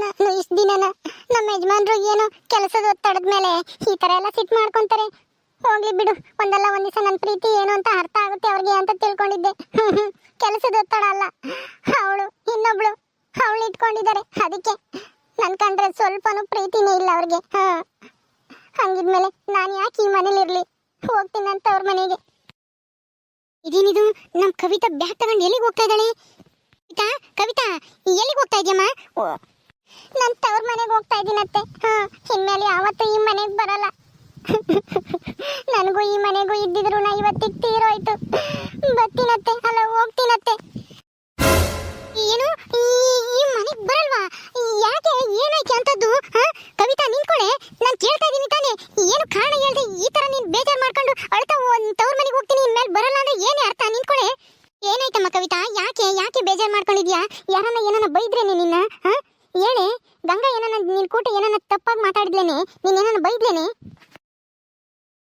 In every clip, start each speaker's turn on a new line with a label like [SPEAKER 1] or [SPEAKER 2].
[SPEAKER 1] ನಾನು ಇಷ್ಟು ದಿನನ ನಮ್ಮ ಯಜಮಾನ್ರು ಏನು ಕೆಲಸದ ಒತ್ತಡದ ಮೇಲೆ ಈ ಥರ ಎಲ್ಲ ಸಿಟ್ ಮಾಡ್ಕೊಂತಾರೆ. ಹೋಗ್ಲಿ ಬಿಡು, ಒಂದಲ್ಲ ಒಂದು ದಿವಸ ನನ್ನ ಪ್ರೀತಿ ಏನು ಅಂತ ಅರ್ಥ ಆಗುತ್ತೆ ಅವ್ರಿಗೆ ಅಂತ ತಿಳ್ಕೊಂಡಿದ್ದೆ. ಕೆಲಸದ ಒತ್ತಡ ಅಲ್ಲ, ಅವಳು ಇನ್ನೊಬ್ಳು ಅವಳು ಇಟ್ಕೊಂಡಿದ್ದಾರೆ, ಅದಕ್ಕೆ ನನ್ನ ಕಂಡ್ರೆ ಸ್ವಲ್ಪನೂ ಪ್ರೀತಿನೇ ಇಲ್ಲ ಅವ್ರಿಗೆ. ಹಾಂ, ಹಂಗಿದ್ಮೇಲೆ ನಾನು ಯಾಕೆ ಈ ಮನೇಲಿ ಇರ್ಲಿ? ಹೋಗ್ತೀನಿ ಅಂತ ಅವ್ರ ಮನೆಗೆ. ಇದೇನಿದು? ನಮ್ಮ ಕವಿತಾ ಬ್ಯಾಗ್ ತಗೊಂಡು ಎಲ್ಲಿಗೆ ಹೋಗ್ತಾ ಇದ್ದಾಳೆ? ಕವಿತಾ ಕವಿತಾ, ಎಲ್ಲಿಗೆ ಹೋಗ್ತಾ ಇದೀಯಮ್ಮ ನನ್ ತವ್ರ ಮನೆಗೆ ಹೋಗ್ತಾ ಇದ್ದೀನತ್ತೆ ಹಾ, ಇನ್ಮೇಲೆ ಯಾವತ್ತೂ ಈ ಮನೆಗೆ ಬರಲ್ಲ. ನನಗೂ ಈ ಮನೆಗೂ ಇದ್ದಿದ್ರು ನಾ ಇವತ್ತಿಗೆ ತೀರೋಯ್ತು. ಬರ್ತೀನತ್ತೆ ಅಲ್ಲ ಹೋಗ್ತೀನತ್ತೆ ಏನು? ಈ ಮನೆಗೆ ಬರಲ್ವಾ? ಯಾಕೆ, ಏನಾಯ್ತು ಅಂತದ್ದು? ಹಾ, ಕವಿತಾ ನಿಂತ್ಕೊಳೆ ನಾನು ಕೇಳ್ತಾ ಇದ್ದೀನಿ ತಾನೇ. ಏನು ಕಾರಣ ಹೇಳ್ದೆ ಈ ತರ ನೀನ್ ಬೇಜಾರ್ ಮಾಡ್ಕೊಂಡು ಅಳ್ತಾ ಒಂದು ತವ್ರ ಮನೆಗೆ ಹೋಗ್ತೀನಿ, ಇನ್ಮೇಲೆ ಬರಲ್ಲ ಅಂದ್ರೆ ಏನೇ ಅರ್ಥ? ನಿಂತ್ಕೊಳೆ ಏನಾಯ್ತಮ್ಮ ಕವಿತಾ ಯಾಕೆ ಯಾಕೆ ಬೇಜಾರ್ ಮಾಡ್ಕೊಂಡಿದ್ಯಾ ಯಾರನ್ನ ಏನನ್ನ ಬೈದ್ರೇನೆ ನಿನ್ನ, ಹಾ? ಹೇಳೆ, ಗಂಗಾ ಏನನ್ನ ನಿನ್ ಕೂಟ ಏನನ್ನ ತಪ್ಪಾಗಿ ಮಾತಾಡಿದ್ಲೇನೆ? ನೀನ್ ಏನನ್ನ ಬೈದ್ಲೇನೆ?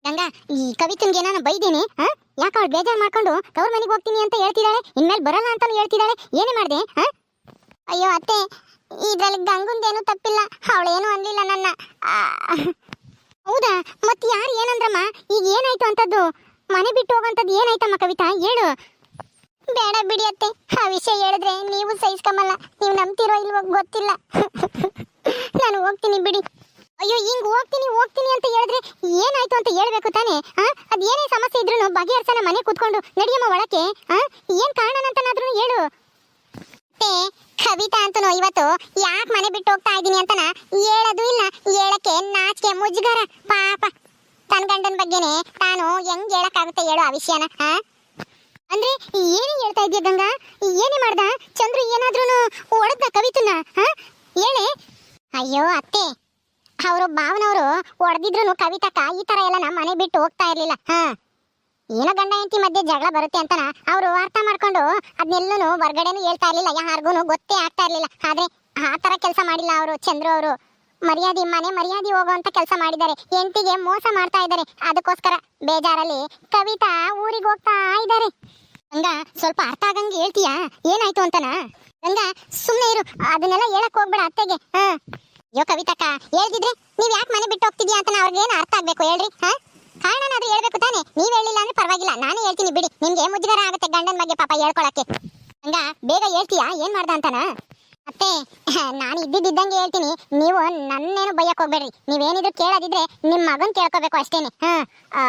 [SPEAKER 1] ಗಂಗಾ, ಈ ಕವಿತನ್ಗೆ ಏನನ್ನ ಬೈದೇನೆ, ಹಾ? ಯಾಕ ಅವಳು ಬೇಜಾರ್ ಮಾಡ್ಕೊಂಡು ತವ್ರ ಮನೆಗೆ ಹೋಗ್ತೀನಿ ಅಂತ ಹೇಳ್ತಿದ್ದಾಳೆ ಇನ್ಮೇಲೆ ಬರಲ್ಲ ಅಂತಲೂ ಹೇಳ್ತಿದ್ದಾಳೆ ಏನೇ ಮಾಡಿದೆ, ಹಾ? ಅಯ್ಯೋ ಅತ್ತೆ, ಇದ್ರಲ್ಲಿ ಗಂಗುಂದೇನು ತಪ್ಪಿಲ್ಲ, ಅವಳೇನು ಅನ್ಲಿಲ್ಲ ನನ್ನ. ಹೌದಾ? ಮತ್ತೆ ಯಾರು ಏನಂದ್ರಮ್ಮ? ಈಗ ಏನಾಯ್ತು ಅಂತದ್ದು? ಮನೆ ಬಿಟ್ಟು ಹೋಗಂತದ್ದು ಏನಾಯ್ತಮ್ಮ ಕವಿತಾ? ಹೇಳು. ಬೇಡ ಬಿಡಿ ಅತ್ತೆ. ಆ ವಿಷಯ ಹೇಳಿದ್ರೆ ನೀವು ಸಹಿಸ್ಕೊಂಬಲ್ಲ ನೀವು ನಂಬ್ತಿರೋ ಇಲ್ವೋ ಗೊತ್ತಿಲ್ಲ. ನಾನು ಹೋಗ್ತೀನಿ ಬಿಡಿ. ಅಯ್ಯೋ, ಹಿಂಗ್ ಹೋಗ್ತೀನಿ ಹೋಗ್ತೀನಿ ಅಂತ ಹೇಳಿದ್ರೆ ಏನಾಯ್ತು ಅಂತ ಹೇಳ್ಬೇಕು ತಾನೆ? ಆ? ಅದ್ ಏನೇ ಸಮಸ್ಯೆ ಇದ್ರು ಬಗೆಹರ್ಸನ ಮನೆ ಕೂತ್ಕೊಂಡು ನಡಿಯಮ್ಮ ಒಳಕ್ಕೆ. ಆ? ಏನ್ ಕಾರಣನಂತನಾದ್ರೂ ಹೇಳು. ಕವಿತಾ ಅಂತನು ಇವತ್ತು ಯಾಕೆ ಮನೆ ಬಿಟ್ಟು ಹೋಗ್ತಾ ಇದ್ದೀನಿ ಅಂತನ ಹೇಳೋದು ಇಲ್ಲ. ಹೇಳಕ್ಕೆ ನಾಚಿಕೆ, ಮುಜುಗರ, ಪಾಪ. ತನ್ನ ಗಂಡನ ಬಗ್ಗೆನೆ ತಾನು ಹೆಂಗ್ ಹೇಳಕ್ಕಾಗುತ್ತೆ ಹೇಳು ಆ ವಿಷಯನ, ಆ? ಅಂದ್ರೆ ಏನೇ ಹೇಳ್ತಾ ಇದೀಯ ಗಂಗಾ? ಏನೇ ಮಾಡ್ದ? ಚಂದ್ರು ಏನಾದ್ರೂ ಒಡೆದ ಕವಿತನ ಹಾ? ಹೇಳಿ. ಅಯ್ಯೋ, ಅತ್ತೆ. ಅವರು ಭಾವನವರು ಹೊಡೆದಿದ್ರು ಕವಿತಕ್ಕ ಈ ತರ ಎಲ್ಲ ನಮ್ಮ ಮನೆ ಬಿಟ್ಟು ಹೋಗ್ತಾ ಇರ್ಲಿಲ್ಲ, ಹಾ? ಏನೋ ಗಂಡ ಹೆಂಡತಿ ಮಧ್ಯೆ ಜಗಳ ಬರುತ್ತೆ ಅಂತನ ಅವರು ಅರ್ಥ ಮಾಡ್ಕೊಂಡು ಅದನ್ನೆಲ್ಲೂ ಹೊರಗಡೆನೂ ಹೇಳ್ತಾ ಇರ್ಲಿಲ್ಲ ಯಾರಿಗೂ ಗೊತ್ತೇ ಆಗ್ತಾ ಇರ್ಲಿಲ್ಲ. ಆದ್ರೆ ಆ ತರ ಕೆಲಸ ಮಾಡಿಲ್ಲ ಅವರು, ಚಂದ್ರು ಅವರು. ಮರ್ಯಾದೆ ಮನೆ ಮರ್ಯಾದೆ ಹೋಗುವಂತ ಕೆಲಸ ಮಾಡಿದ್ದಾರೆ. ಹೆಂಡತಿಗೆ ಮೋಸ ಮಾಡ್ತಾ ಇದ್ದಾರೆ. ಅದಕ್ಕೋಸ್ಕರ ಬೇಜಾರಲ್ಲಿ ಕವಿತಾ ಊರಿಗೆ ಹೋಗ್ತಾ ಇದ್ದಾರೆ. ಗಂಗಾ, ಸ್ವಲ್ಪ ಅರ್ಥ ಆಗಂಗೆ ಹೇಳ್ತೀಯಾ? ಏನಾಯ್ತು ಅಂತನಾ? ಗಂಗಾ ಸುಮ್ಮನೆ ಇರು. ಅದನ್ನೆಲ್ಲ ಹೇಳಕ್ ಹೋಗ್ಬೇಡ ಅತ್ತೆಗೆ. ಹಾ. ಅಯ್ಯೋ ಕವಿತಕ್ಕ ಹೇಳ್ತಿದ್ರೆ ನೀವ್ ಯಾಕೆ ಮನೆ ಬಿಟ್ಟು ಹೋಗ್ತಿದ್ಯಾ ಅಂತ ಅವ್ರಿಗೆ ಏನು ಅರ್ಥ ಆಗ್ಬೇಕು ಹೇಳ್ರಿ, ಹಾ? ಕಾರಣನಾದ್ರೂ ಹೇಳ್ಬೇಕು ತಾನೆ? ನೀವ್ ಹೇಳಿಲ್ಲ ಅಂದ್ರೆ ಪರವಾಗಿಲ್ಲ. ನಾನೇ ಹೇಳ್ತೀನಿ ಬಿಡಿ. ನಿಮ್ಗೆ ಮುಜುಗರ ಆಗುತ್ತೆ ಗಂಡನ ಬಗ್ಗೆ ಪಾಪ ಹೇಳ್ಕೊಳಕ್ಕೆ. ಹಂಗ ಬೇಗ ಹೇಳ್ತೀಯಾ? ಏನ್ ಮಾಡ್ದ ಅಂತನಾ? ಅತ್ತೆ, ನಾನು ಇದ್ದಿದ್ದಂಗೆ ಹೇಳ್ತೀನಿ. ನೀವು ನನ್ನೇನು ಬೈಯಕ್ ಹೋಗ್ಬೇಡ್ರಿ. ನೀವೇನಿದ್ರು ಕೇಳೋದಿದ್ರೆ ನಿಮ್ಮ ಮಗನ್ ಕೇಳ್ಕೋಬೇಕು ಅಷ್ಟೇನೆ. ಹಾ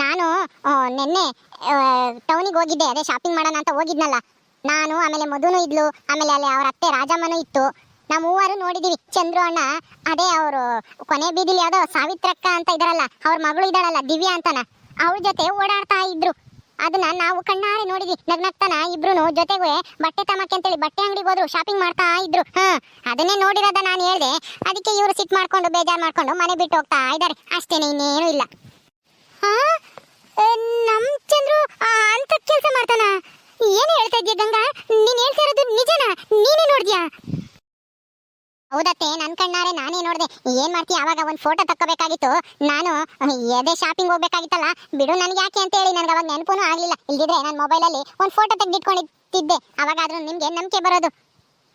[SPEAKER 1] ನಾನು ನಿನ್ನೆ ನೆನ್ನೆ ಟೌನಿಗೆ ಹೋಗಿದ್ದೆ. ಅದೇ ಶಾಪಿಂಗ್ ಮಾಡೋಣ ಅಂತ ಹೋಗಿದ್ನಲ್ಲ. ನಾನು, ಆಮೇಲೆ ಮಧುನು ಇದ್ಲು. ಆಮೇಲೆ ಅಲ್ಲಿ ಅವ್ರ ಅತ್ತೆ ರಾಜಮ್ಮನೂ ಇತ್ತು. ನಾವು ಮೂವರು ನೋಡಿದೀವಿ. ಚಂದ್ರು ಅಣ್ಣ, ಅದೇ ಅವರು, ಕೊನೆ ಬೀದಿಲಿ ಯಾವುದೋ ಸಾವಿತ್ರಕ್ಕ ಅಂತ ಇದಾರಲ್ಲ, ಅವ್ರ ಮಗಳು ಇದ್ದಾಳಲ್ಲ, ದಿವ್ಯಾ ಅಂತನ. ಅವ್ರ ಜೊತೆ ಓಡಾಡ್ತಾ ಇದ್ರು. ಅದನ್ನ ನಾವು ಕಣ್ಣಾರೆ ನೋಡಿದ್ವಿ. ನಗ್ನಗ್ತಾನ ಇಬ್ರು ಜೊತೆಗೆ ಬಟ್ಟೆ ತಮಕ್ಕೆ ಅಂತೇಳಿ ಬಟ್ಟೆ ಅಂಗಡಿಗೆ ಹೋದ್ರು ಶಾಪಿಂಗ್ ಮಾಡ್ತಾ ಇದ್ರು. ಹಾ, ಅದನ್ನೇ ನೋಡಿರೋದ ನಾನು ಹೇಳ್ದೆ. ಅದಕ್ಕೆ ಇವರು ಸಿಟ್ ಮಾಡ್ಕೊಂಡು, ಬೇಜಾರ್ ಮಾಡ್ಕೊಂಡು ಮನೆ ಬಿಟ್ಟು ಹೋಗ್ತಾ ಇದ್ದಾರೆ. ಅಷ್ಟೇನೆ, ಇನ್ನೇನು ಇಲ್ಲ. ಹಾ ನಮ್ ಚಂದ್ರು ಅಂತ ಕೆಲಸ ಮಾಡ್ತಾನ? ಏನು ಹೇಳ್ತಾ ಇದ್ದೀಯ ಗಂಗಾ? ನೀನ್ ಹೇಳ್ತಾ ಇರೋದು ನಿಜನಾ? ನೀನೇ ನೋಡ್ದ್ಯಾ? ಹೌದತ್ತೆ, ನನ್ ಕಣ್ಣಾರೆ, ನಾನೇ ನೋಡಿದೆ. ಏನ್ ಮಾಡ್ತೀಯ ಅವಾಗ ಒಂದ್ ಫೋಟೋ ತಕ್ಕೋಬೇಕಾಗಿತ್ತು. ನಾನು, ಎದೆ ಶಾಪಿಂಗ್ ಹೋಗ್ಬೇಕಾಗಿತ್ತಲ್ಲ, ಬಿಡು ನನ್ಗೆ ಯಾಕೆ ಅಂತ ಹೇಳಿ ನನ್ಗೆ ಅವಾಗ ನೆನಪೂ ಆಗ್ಲಿಲ್ಲ. ಇಲ್ದಿದ್ರೆ ಮೊಬೈಲ್ ಮೊಬೈಲಲ್ಲಿ ಒಂದ್ ಫೋಟೋ ತೆಗೆದಿಟ್ಕೊಂಡಿದ್ದೆ. ಅವಾಗಾದ್ರೂ ನಿಮ್ಗೆ ನಂಬಿಕೆ ಬರೋದು.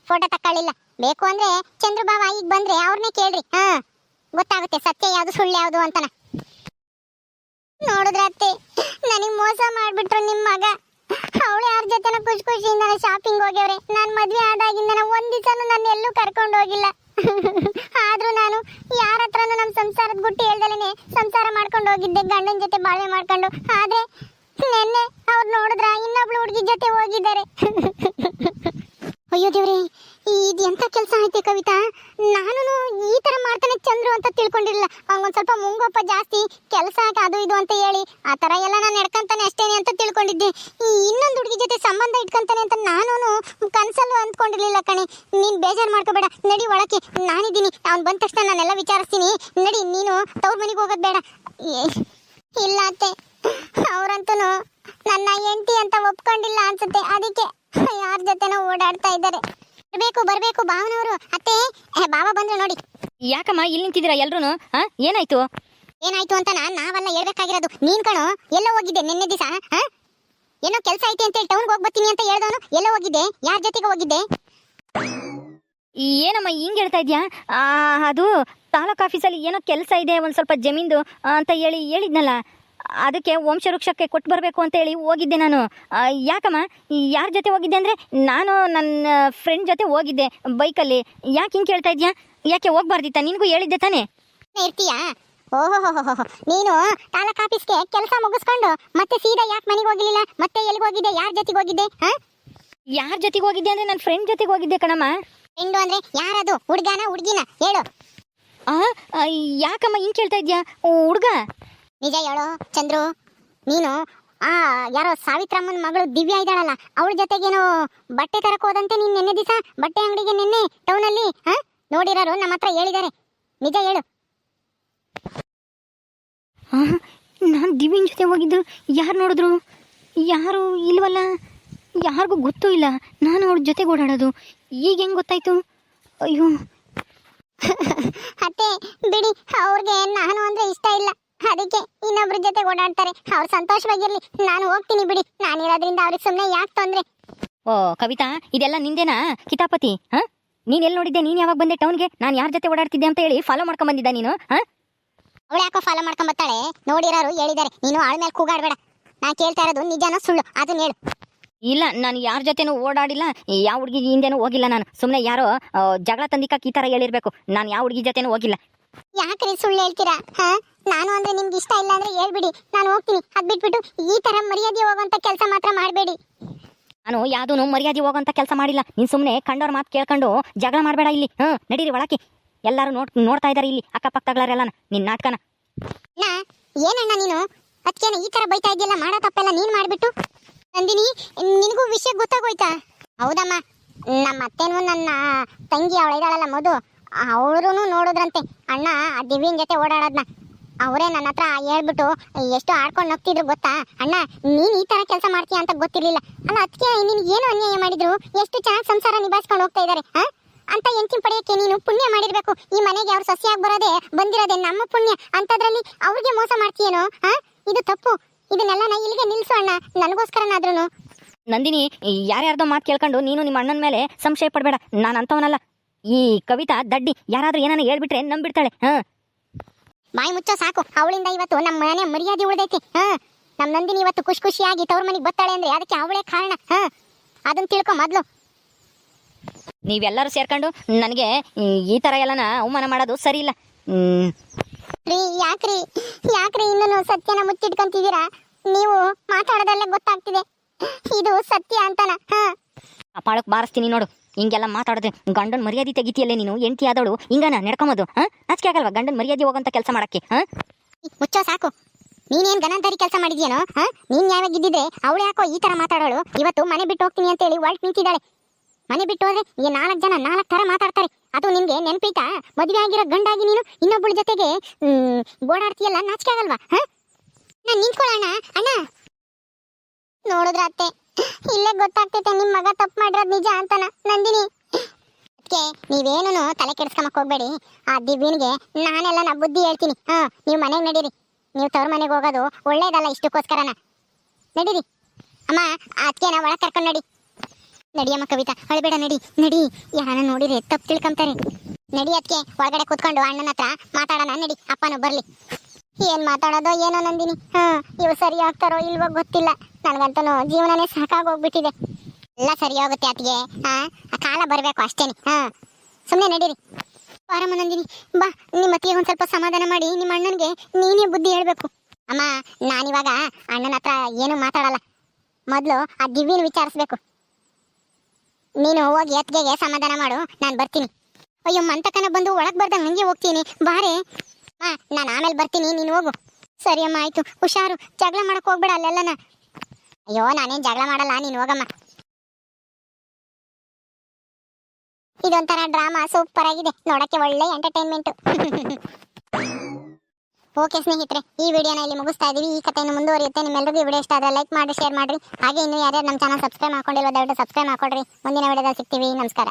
[SPEAKER 1] ಫೋಟೋ ತಕ್ಕೊಳ್ಳಿಲ್ಲ. ಬೇಕು ಅಂದ್ರೆ ಚಂದ್ರಬಾಬ ಈಗ ಬಂದ್ರೆ ಅವ್ರನ್ನೇ ಕೇಳ್ರಿ. ಹಾ, ಗೊತ್ತಾಗುತ್ತೆ, ಸತ್ಯ ಯಾವ್ದು, ಸುಳ್ಳು ಯಾವ್ದು ಅಂತನ. ನೋಡಿದ್ರೆ ಅತ್ತೆ ನನಗ್ ಮೋಸ ಮಾಡ್ಬಿಟ್ರು ನಿಮ್ಮ ಮಗ. ಅವಳು ಯಾರ ಜೊತೆ ಖುಷಿ ಖುಷಿಯಿಂದ ಶಾಪಿಂಗ್ ಹೋಗ್ಯವ್ರೆ. ನಾನು ಮದ್ವೆ ಆದಾಗಿಂದ ಒಂದ್ ದಿವಸನೂ ನನ್ನ ಎಲ್ಲೂ ಕರ್ಕೊಂಡು ಹೋಗಿಲ್ಲ. ಆದ್ರೂ ನಾನು ಯಾರ ಹತ್ರನೂ ನಮ್ಮ ಸಂಸಾರದ ಗುಟ್ಟಿ ಹೇಳ್ದಲೇನೆ ಸಂಸಾರ ಮಾಡ್ಕೊಂಡು ಹೋಗಿದ್ದೆ, ಗಂಡನ ಜೊತೆ ಬಾಳ್ವೆ ಮಾಡ್ಕೊಂಡು. ಆದ್ರೆ ನೆನ್ನೆ ಅವ್ರು ನೋಡಿದ್ರ ಇನ್ನೊಬ್ಳು ಹುಡುಗಿ ಜೊತೆ ಹೋಗಿದ್ದಾರೆ. ಅಯ್ಯೋ ದೇವ್ರಿ ಇದು ಎಂತ ಕೆಲಸ ಐತೆ ಕವಿತಾ? ನಾನು ತರ ಅಂತ ತಿಳ್ಕೊಂಡಿರಲಿಲ್ಲ. ಅವ್ನಿಗೊಂದು ಸ್ವಲ್ಪ ಮುಂಗೋಪ ಜಾಸ್ತಿ, ಕೆಲಸ ಅದು ಇದು ಅಂತ ಹೇಳಿ. ಆ ತರ ಎಲ್ಲ ನಾನು ನಡ್ಕಂತಾನೆ ಅಷ್ಟೇನೆ ಅಂತ ತಿಳ್ಕೊಂಡಿದ್ದೆ. ಇನ್ನೊಂದು ಹುಡುಗಿ ಜೊತೆ ಸಂಬಂಧ ಇಟ್ಕೊಂತಾನೆ ಅಂತ ನಾನು ಕನಸಲ್ಲೂ ಅಂದ್ಕೊಂಡಿರ್ಲಿಲ್ಲ ಕಣೆ. ನೀನ್ ಬೇಜಾರ್ ಮಾಡ್ಕೋಬೇಡ, ನಡಿ ಒಳಕ್ಕೆ. ನಾನಿದ್ದೀನಿ, ಅವ್ನು ಬಂದ ತಕ್ಷಣ ನಾನೆಲ್ಲ ವಿಚಾರಿಸ್ತೀನಿ. ನಡಿ, ನೀನು ತವ್ರ ಮನೆಗೆ ಹೋಗೋದು ಬೇಡ. ಇಲ್ಲ ಅತ್ತೆ. ಅವ್ರಂತೂ ನನ್ನ ಹೆಂಡತಿ ಅಂತ ಒಪ್ಕೊಂಡಿಲ್ಲ ಅನ್ಸುತ್ತೆ. ಅದಕ್ಕೆ ಯಾರ ಜೊತೆನೋ ಓಡಾಡ್ತಾ ಇದ್ದಾರೆ. ಬರ್ಬೇಕು ಬರ್ಬೇಕು ಭಾವನವರು. ಅತ್ತೆ ಬಾಬಾ ಬಂದ್ರೆ ನೋಡಿ.
[SPEAKER 2] ಯಾಕಮ್ಮ ಇಲ್ಲಿ ನಿಂತಿದ್ದೀರಾ ಎಲ್ರು ಏನಾಯ್ತು?
[SPEAKER 1] ಏನಾಯ್ತು ಅಂತ ನಾವೆಲ್ಲ ನಾವಲ್ಲ ಹೇಳ್ಬೇಕಾಗಿರೋದು. ನೀನ್ ಕಣೋ ಎಲ್ಲ ಹೋಗಿದ್ದೆ ನಿನ್ನೆ ದಿವಸ ಏನೋ ಕೆಲಸ ಐತೆ ಅಂತ ಹೇಳಿ ಟೌನ್ಗೆ ಹೋಗ್ಬತ್ತೀನಿ ಅಂತ ಹೇಳ್ದವನು ಎಲ್ಲ ಹೋಗಿದ್ದೆ? ಯಾರ ಜೊತೆಗೆ ಹೋಗಿದ್ದೆ?
[SPEAKER 2] ಏನಮ್ಮ ಹಿಂಗೆ ಹೇಳ್ತಾ ಇದ್ಯಾ? ಆ, ಅದು ತಾಲೂಕ್ ಆಫೀಸಲ್ಲಿ ಏನೋ ಕೆಲಸ ಇದೆ ಒಂದು ಸ್ವಲ್ಪ ಜಮೀನ್ದು ಅಂತ ಹೇಳಿ ಹೇಳಿದ್ನಲ್ಲ. ಅದಕ್ಕೆ ವಂಶವೃಕ್ಷಕ್ಕೆ ಕೊಟ್ಟು ಬರಬೇಕು ಅಂತ ಹೇಳಿ ಹೋಗಿದ್ದೆ ನಾನು. ಯಾಕಮ್ಮ? ಯಾರ ಜೊತೆ ಹೋಗಿದ್ದೆ ಅಂದರೆ ನಾನು ನನ್ನ ಫ್ರೆಂಡ್ ಜೊತೆ ಹೋಗಿದ್ದೆ ಬೈಕಲ್ಲಿ. ಯಾಕೆ ಹಿಂಗೆ ಕೇಳ್ತಾ ಇದೆಯಾ? ಯಾಕೆ ಹೋಗ್ಬಾರ್ದಿತ್ತ? ನಿನಗೂ ಹೇಳಿದ್ದೆ ತಾನೇ.
[SPEAKER 1] ಇರ್ತೀಯಾ? ಓಹೋ ನೀನು ತಾಲೂಕ್ ಆಫೀಸ್ಗೆ ಕೆಲಸ ಮುಗಿಸ್ಕೊಂಡು ಮತ್ತೆ ಸೀದಾ ಯಾಕೆ ಮನೆಗೆ ಹೋಗಲಿಲ್ಲ ಮತ್ತೆ ಎಲ್ಲಿಗೆ ಹೋಗಿದ್ದೆ? ಯಾರ ಜೊತೆಗೆ ಹೋಗಿದ್ದೆ? ಹಾ?
[SPEAKER 2] ಯಾರ ಜೊತೆಗೆ ಹೋಗಿದ್ದೆ ಅಂದರೆ ನನ್ನ ಫ್ರೆಂಡ್ ಜೊತೆಗೆ ಹೋಗಿದ್ದೆ ಕಣಮ್ಮ.
[SPEAKER 1] ಹೆಂಡು ಅಂದ್ರೆ ಯಾರದು? ಹುಡ್ಗನ ಹುಡುಗಿನ? ಹೇಳು.
[SPEAKER 2] ಯಾಕಮ್ಮ ಹಿಂಗೆ ಕೇಳ್ತಾ ಇದೆಯಾ? ಹುಡುಗ?
[SPEAKER 1] ನಿಜ ಹೇಳು ಚಂದ್ರು. ನೀನು ಆ ಯಾರೋ ಸಾವಿತ್ರಮ್ಮನ ಮಗಳು ದಿವ್ಯಾ ಇದ್ದಾಳಲ್ಲ ಅವಳ ಜೊತೆಗೇನೋ ಬಟ್ಟೆ ತರಕ್ ಹೋದಂತೆ ನೀನು ನಿನ್ನೆ ದಿವಸ ಬಟ್ಟೆ ಅಂಗಡಿಗೆ ನಿನ್ನೆ ಟೌನಲ್ಲಿ ಹಾ? ನೋಡಿರೋರು ನಮ್ಮ ಹತ್ರ ಹೇಳಿದ್ದಾರೆ. ನಿಜ ಹೇಳು.
[SPEAKER 2] ನಾನು ದಿವ್ಯನ್ ಜೊತೆ ಹೋಗಿದ್ದು ಯಾರು ನೋಡಿದ್ರು? ಯಾರು ಇಲ್ವಲ್ಲ? ಯಾರಿಗೂ ಗೊತ್ತೂ ಇಲ್ಲ. ನಾನು ಅವ್ರ ಜೊತೆ ಓಡಾಡೋದು. ಈಗ ಹೆಂಗೆ ಗೊತ್ತಾಯ್ತು? ಅಯ್ಯೋ.
[SPEAKER 1] ಅತ್ತೆ ಬಿಡಿ ಅವ್ರಿಗೆ ನಾನು ಅಂದ್ರೆ ಇಷ್ಟ ಇಲ್ಲ. ಅದಕ್ಕೆ ಇನ್ನೊಬ್ರ ಜೊತೆ ಓಡಾಡ್ತಾರೆ. ಅವ್ರು ಸಂತೋಷವಾಗಿರ್ಲಿ. ನಾನು ಹೋಗ್ತೀನಿ ಬಿಡಿ. ನಾನು ಇರೋದ್ರಿಂದ ಅವ್ರಿಗೆ ಸುಮ್ಮನೆ ಯಾಕೆ ತೊಂದ್ರೆ?
[SPEAKER 2] ಓ ಕವಿತಾ ಇದೆಲ್ಲ ನಿಂದೇನಾ? ಕಿತಾಪತಿ ಹಾ? ನೀನ್ ಎಲ್ಲಿ ನೋಡಿದ್ದೆ? ನೀನ್ ಯಾವಾಗ ಬಂದೆ ಟೌನ್ಗೆ ನಾನು ಯಾರ ಜೊತೆ ಓಡಾಡ್ತಿದ್ದೆ ಅಂತ ಹೇಳಿ ಫಾಲೋ ಮಾಡ್ಕೊಂಡ್ ಬಂದಿದ್ದ ನೀನು ಹಾ?
[SPEAKER 1] ಅವಳು ಯಾಕೋ ಫಾಲೋ ಮಾಡ್ಕೊಂಡ್ ಬರ್ತಾಳೆ? ನೋಡಿರೋರು ಹೇಳಿದ್ದಾರೆ. ನೀನು ಆಳ ಮೇಲೆ ಕೂಗಾಡ್ಬೇಡ. ನಾ ಕೇಳ್ತಾ ಇರೋದು ನಿಜಾನ ಸುಳ್ಳು? ಅದನ್ನ ಹೇಳು.
[SPEAKER 2] ಇಲ್ಲ ನಾನು ಯಾರ ಜೊತೆನೂ ಓಡಾಡಿಲ್ಲ. ಯಾವ ಹುಡುಗಿ ಹಿಂದೆನೂ ಹೋಗಿಲ್ಲ ನಾನು. ಸುಮ್ಮನೆ ಯಾರೋ ಜಗಳ ತಂದಿಕ್ಕ ಈ ತರ ಹೇಳಿರ್ಬೇಕು. ನಾನು ಯಾವ ಹುಡುಗಿ ಜೊತೆನೂ ಹೋಗಿಲ್ಲ.
[SPEAKER 1] ಯಾಕ್ರಿ ಸುಳ್ಳು ಹೇಳ್ತೀರಾ? ಹಾ? ನಾನು ಅಂದ್ರೆ ನಿಮ್ಗೆ ಇಷ್ಟ ಇಲ್ಲ ಅಂದ್ರೆ ಹೇಳ್ಬಿಡಿ. ನಾನು ಹೋಗ್ತೀನಿ. ಅದ್ ಬಿಟ್ಬಿಟ್ಟು ಈ ತರ ಮರ್ಯಾದೆ ಹೋಗುವಂತ ಕೆಲಸ ಮಾತ್ರ ಮಾಡಬೇಡಿ.
[SPEAKER 2] ನಾನು ಯಾವ್ದೂ ಮರ್ಯಾದೆ ಹೋಗುವಂತ ಕೆಲಸ ಮಾಡಿಲ್ಲ. ನೀನ್ ಸುಮ್ಮನೆ ಕಂಡವ್ರ ಮಾತು ಕೇಳ್ಕೊಂಡು ಜಗಳ ಮಾಡಬೇಡ ಇಲ್ಲಿ. ಹ ನಡೀರಿ ಒಳಕ್ಕೆ. ಎಲ್ಲರೂ ನೋಡ್ ನೋಡ್ತಾ ಇದ್ದಾರೆ ಇಲ್ಲಿ ಅಕ್ಕಪಕ್ಕದವರೆಲ್ಲ ನಿನ್ನ ನಾಟಕನ.
[SPEAKER 1] ನಾ ಏನಣ್ಣ ನೀನು? ಅದಕ್ಕೇನ ಈ ತರ ಬೈತಾ ಇದೆಯಲ್ಲ ಮಾಡೋ ತಪ್ಪೆಲ್ಲ ನೀನ್ ಮಾಡ್ಬಿಟ್ಟು. ನಂದಿನಿ ನಿನಗೂ ವಿಷಯ ಗೊತ್ತಾಗೋಯ್ತಾ? ಹೌದಮ್ಮ. ನಮ್ಮ ಅತ್ತೇನು ನನ್ನ ತಂಗಿ ಅವಳ ಇದ್ದಾಳಲ್ಲ ಮಧು. ಅವಳು ನೋಡೋದ್ರಂತೆ. ಅಣ್ಣ ಆ ದಿವ್ಯನ್ ಜೊತೆ ಓಡಾಡೋದ್ನ. ಅವರೇ ನನ್ನ ಹತ್ರ ಹೇಳ್ಬಿಟ್ಟು ಎಷ್ಟು ಆಡ್ಕೊಂಡು ಹೋಗ್ತಿದ್ರು ಗೊತ್ತಾ? ಅಣ್ಣ, ನೀನ್ ಈ ತರ ಕೆಲಸ ಮಾಡ್ತೀಯ ಅಂತ ಗೊತ್ತಿರ್ಲಿಲ್ಲ. ಅಲ್ಲ ಅದಕ್ಕೆ ನಿನ್ಗೆ ಏನು ಅನ್ಯಾಯ ಮಾಡಿದ್ರು? ಎಷ್ಟು ಚೆನ್ನಾಗಿ ಸಂಸಾರ ನಿಭಾಯಿಸ್ಕೊಂಡು ಹೋಗ್ತಾ ಇದ್ದಾರೆ ಅಂತ ಹೆಂಚಿನ ಪಡೆಯಕ್ಕೆ ನೀನು ಪುಣ್ಯ ಮಾಡಿರ್ಬೇಕು. ಈ ಮನೆಗೆ ಅವ್ರು ಸೊಸೆಯಾಗಿ ಬರೋದೇ ಬಂದಿರೋದೆ ನಮ್ಮ ಪುಣ್ಯ. ಅಂತದ್ರಲ್ಲಿ ಅವ್ರಿಗೆ ಮೋಸ ಮಾಡ್ತೀಯೇನು ಇದು ತಪ್ಪು. ಇದನ್ನೆಲ್ಲ ನಾ ಇಲ್ಲಿಗೆ ನಿಲ್ಸು ಅಣ್ಣ ನನಗೋಸ್ಕರನಾದ್ರೂ
[SPEAKER 2] ನಂದಿನಿ, ಯಾರ್ಯಾರ್ದೋ ಮಾತು ಕೇಳ್ಕೊಂಡು ನೀನು ನಿಮ್ಮ ಅಣ್ಣನ ಮೇಲೆ ಸಂಶಯ ಪಡಬೇಡ. ನಾನು ಅಂತವನಲ್ಲ. ಈ ಕವಿತಾ, ದಡ್ಡಿ, ಯಾರಾದರೂ ಏನಾನ ಹೇಳ್ಬಿಟ್ರೆ ನಂಬಿಡ್ತಾಳೆ, ಹಾಂ?
[SPEAKER 1] ಬಾಯಿ ಮುಚ್ಚ ಸಾಕು. ಅವಳಿಂದ ಇವತ್ತು ನಮ್ಮ ಮನೆ ಮರ್ಯಾದೆ ಉಳಿದೈತಿ. ಹಾ ನಮ್ಮ ನಂದಿನಿ ಇವತ್ತು ಖುಷಿ ಖುಷಿಯಾಗಿ ತವ್ರ ಮನೆಗೆ ಬರ್ತಾಳೆ ಅಂದ್ರೆ ಅದಕ್ಕೆ ಅವಳೇ ಕಾರಣ. ಹಾ ಅದನ್ನ ತಿಳ್ಕೊ ಮೊದ್ಲು.
[SPEAKER 2] ನೀವೆಲ್ಲರೂ ಸೇರ್ಕೊಂಡು ನನಗೆ ಈ ತರ ಎಲ್ಲನ ಅವಮಾನ ಮಾಡೋದು ಸರಿ ಇಲ್ಲ
[SPEAKER 1] ರೀ ಯಾಕ್ರಿ? ಯಾಕ್ರಿ ಇನ್ನೂ ಸತ್ಯನ ಮುಚ್ಚಿಟ್ಕೊಂತಿದ್ದೀರಾ? ನೀವು ಮಾತಾಡೋದಲ್ಲೇ ಗೊತ್ತಾಗ್ತಿದೆ. ಇದು ಸತ್ಯ ಅಂತನ. ಹಾ.
[SPEAKER 2] ಕಪಾಳಕ್ಕೆ ಬಾರಿಸ್ತೀನಿ ನೋಡು. ಹಿಂಗೆಲ್ಲ ಮಾತಾಡೋದು ಗಂಡನ ಮರ್ಯಾದೆ ತೆಗಿತಿಯಲ್ಲೇ ನೀನು? ಎಂಟಿ ಆದವಳು? ಹಿಂಗನ ನಡ್ಕೊಂಬೋದು, ಹಾಂ? ಅಚ್ಕೆ ಆಗಲ್ವಾ ಗಂಡನ ಮರ್ಯಾದೆ ಹೋಗೋಂಥ ಕೆಲಸ ಮಾಡಕ್ಕೆ, ಹಾಂ?
[SPEAKER 1] ಮುಚ್ಚೋ ಸಾಕು. ನೀನೇನ್ ಗನಂತರಿ ಕೆಲಸ ಮಾಡಿದ್ಯೇನೋ, ಹಾ? ನೀನ್ ಯಾವಾಗಿದ್ದಿದ್ರೆ ಅವಳು ಯಾಕೋ ಈ ತರ ಮಾತಾಡೋಳು? ಇವತ್ತು ಮನೆ ಬಿಟ್ಟು ಹೋಗ್ತೀನಿ ಅಂತ ಹೇಳಿ ಹೊರಟು ನಿಂತಿದ್ದಾಳೆ. ಮನೆ ಬಿಟ್ಟು ಹೋದ್ರೆ ಈ ನಾಲ್ಕು ಜನ ನಾಲ್ಕು ತರ ಮಾತಾಡ್ತಾರೆ. ಅದು ನಿನ್ಗೆ ನೆನಪೈತಾ ಮದುವೆ ಆಗಿರೋ ಗಂಡಾಗಿ ನೀನು ಇನ್ನೊಬ್ಬಳ ಜೊತೆಗೆ ಓಡಾಡ್ತೀಯಲ್ಲ ನಾಚಿಕೆ ಆಗಲ್ವಾ, ಹಾ? ನಾನು ನಿಂತ್ಕೊಳ್ಳೋಣ, ಅಣ್ಣ. ನೋಡಿದ್ರ ಅತ್ತೆ ಇಲ್ಲೇ ಗೊತ್ತಾಗ್ತೈತೆ, ನಿಮ್ ಮಗ ತಪ್ಪು ಮಾಡಿರೋದು ನಿಜ ಅಂತನ. ನಂದಿನಿ. ಅದಕ್ಕೆ ನೀವೇನು ತಲೆ ಕೆಡಿಸ್ಕೊಂಬಕ್ ಹೋಗ್ಬೇಡಿ. ಆ ದಿವ್ಯನ್ಗೆ ನಾನೆಲ್ಲ ನಾ ಬುದ್ಧಿ ಹೇಳ್ತೀನಿ. ಹಾ, ನೀವು ಮನೆಗೆ ನಡೀರಿ. ನೀವು ತವ್ರ ಮನೆಗೆ ಹೋಗೋದು ಒಳ್ಳೇದಲ್ಲ ಇಷ್ಟಕ್ಕೋಸ್ಕರನ. ನಡೀರಿ. ಅಮ್ಮ ಅದಕ್ಕೆ ನಾ ಒಳಗೆ ಕರ್ಕೊಂಡು ನಡಿ. ನಡಿಯಮ್ಮ ಕವಿತಾ, ಹೊಳಬೇಡ, ನಡಿ. ನಡಿ. ಯಾರನ್ನ ನೋಡಿರಿ ತಪ್ಪು ತಿಳ್ಕೊಂತಾರೆ ನಡಿ ಅದಕ್ಕೆ ಒಳಗಡೆ ಕೂತ್ಕೊಂಡು ಅಣ್ಣನ ಹತ್ರ ಮಾತಾಡೋಣ. ನಡಿ, ಅಪ್ಪನೂ ಬರಲಿ. ಏನು ಮಾತಾಡೋದೋ ಏನೋ ನಂದಿನಿ. ಹಾ ಇವು ಸರಿ ಆಗ್ತಾರೋ ಇಲ್ವೋ ಗೊತ್ತಿಲ್ಲ. ನನಗಂತೂ ಜೀವನನೇ ಸಾಕಾಗೋಗ್ಬಿಟ್ಟಿದೆ ಎಲ್ಲ ಸರಿ ಹೋಗುತ್ತೆ ಅತ್ತಿಗೆ. ಹಾ ಆ ಕಾಲ ಬರಬೇಕು ಅಷ್ಟೇನೆ. ಹಾ. ಸುಮ್ಮನೆ ನಡೀರಿ. ಆರಾಮ ನಂದಿನಿ ಬಾ. ನಿಮ್ಮ ಅತ್ತಿಗೆ ಒಂದು ಸ್ವಲ್ಪ ಸಮಾಧಾನ ಮಾಡಿ, ನಿಮ್ಮ ಅಣ್ಣನಿಗೆ ನೀನೇ ಬುದ್ಧಿ ಹೇಳಬೇಕು. ಅಮ್ಮ, ನಾನಿವಾಗ ಅಣ್ಣನ ಹತ್ರ ಏನು ಮಾತಾಡಲ್ಲ. ಮೊದಲು ಆ ದಿವ್ಯನ ವಿಚಾರಿಸ್ಬೇಕು. ನೀನು ಹೋಗಿ ಅತ್ತಿಗೆಗೆ ಸಮಾಧಾನ ಮಾಡು, ನಾನು ಬರ್ತೀನಿ. ಅಯ್ಯೋ ಮಂತಕನ ಬಂದು ಒಳಗೆ ಬರ್ದಂಗೆ ಹಂಗೆ ಹೋಗ್ತೀನಿ. ಬಾರೆ. ಹಾಂ ನಾನು ಆಮೇಲೆ ಬರ್ತೀನಿ, ನೀನು ಹೋಗು. ಸರಿ ಅಮ್ಮ, ಆಯ್ತು. ಹುಷಾರು. ಜಗಳ ಮಾಡೋಕೆ ಹೋಗ್ಬೇಡ ಅಲ್ಲೆಲ್ಲನ. ಅಯ್ಯೋ, ನಾನೇನ್ ಜಗಳ ಮಾಡಲ್ಲ, ನೀನು ಹೋಗಮ್ಮ. ಇದೊಂಥರ ಡ್ರಾಮಾ ಸೂಪರ್ ಆಗಿದೆ. ನೋಡಕ್ಕೆ ಒಳ್ಳೆ ಎಂಟರ್ಟೈನ್ಮೆಂಟ್ ಓಕೆ ಸ್ನೇಹಿತರೆ, ಈ ವಿಡಿಯೋನ ಇಲ್ಲಿ ಮುಗಿಸ್ತಾ ಇದೀವಿ ಈ ಕಥೆಯನ್ನು ಮುಂದುವರಿಯುತ್ತೆ. ನಿಮ್ಮೆಲ್ಲರಿಗೂ ವಿಡಿಯೋ ಇಷ್ಟ ಆದರೆ ಲೈಕ್ ಮಾಡಿ ಶೇರ್ ಮಾಡಿ ಹಾಗೆ ಇನ್ನು ಯಾರ್ಯಾರು ನಮ್ಮ ಚಾನಲ್ ಸಬ್ಸ್ಕ್ರೈಬ್ ಮಾಡ್ಕೊಂಡಿಲ್ಲ ದಯವಿಟ್ಟು ಸಬ್ಸ್ಕ್ರೈಬ್ ಮಾಡ್ಕೊಡ್ರಿ. ಮುಂದಿನ ವಿಡಿಯೋದಲ್ಲಿ ಸಿಗ್ತೀವಿ. ನಮಸ್ಕಾರ.